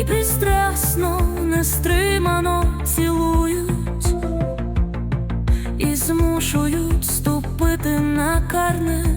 і пристрасно, нестримано цілують, і змушують ступити на карниз.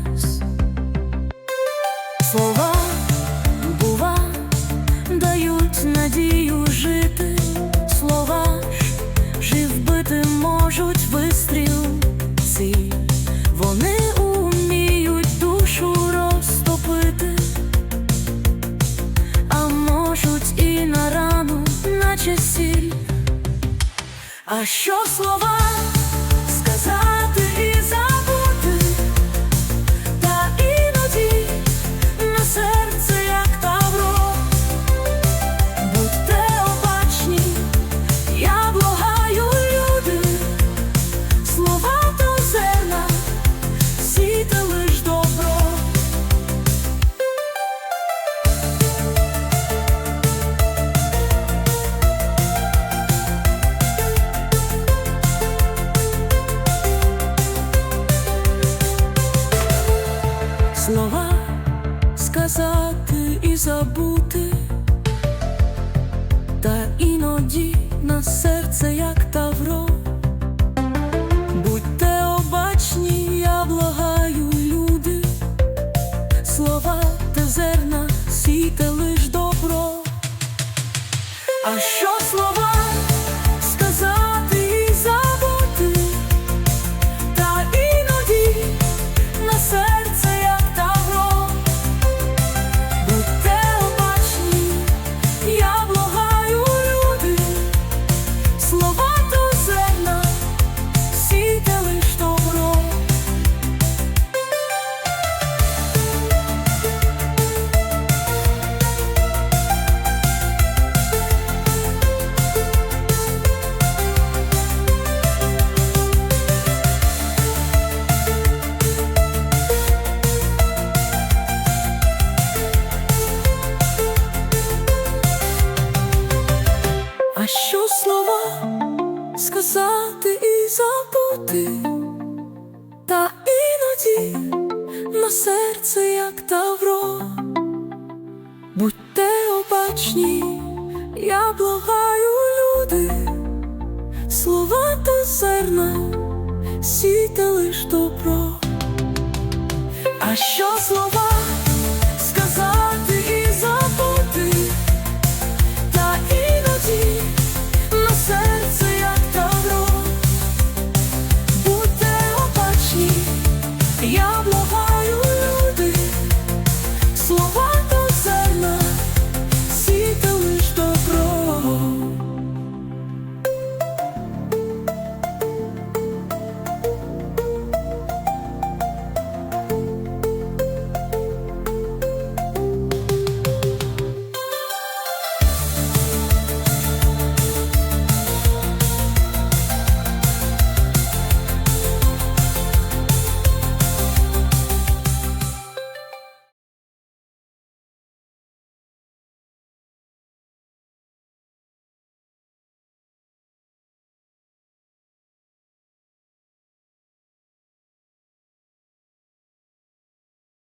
А що слова Слова сказати і забути, та іноді на серце, як тавро. Забути, та іноді на серце, як тавро. Будьте обачні, я благаю, люди, слова та зерна, сійте лиш добро. А що слова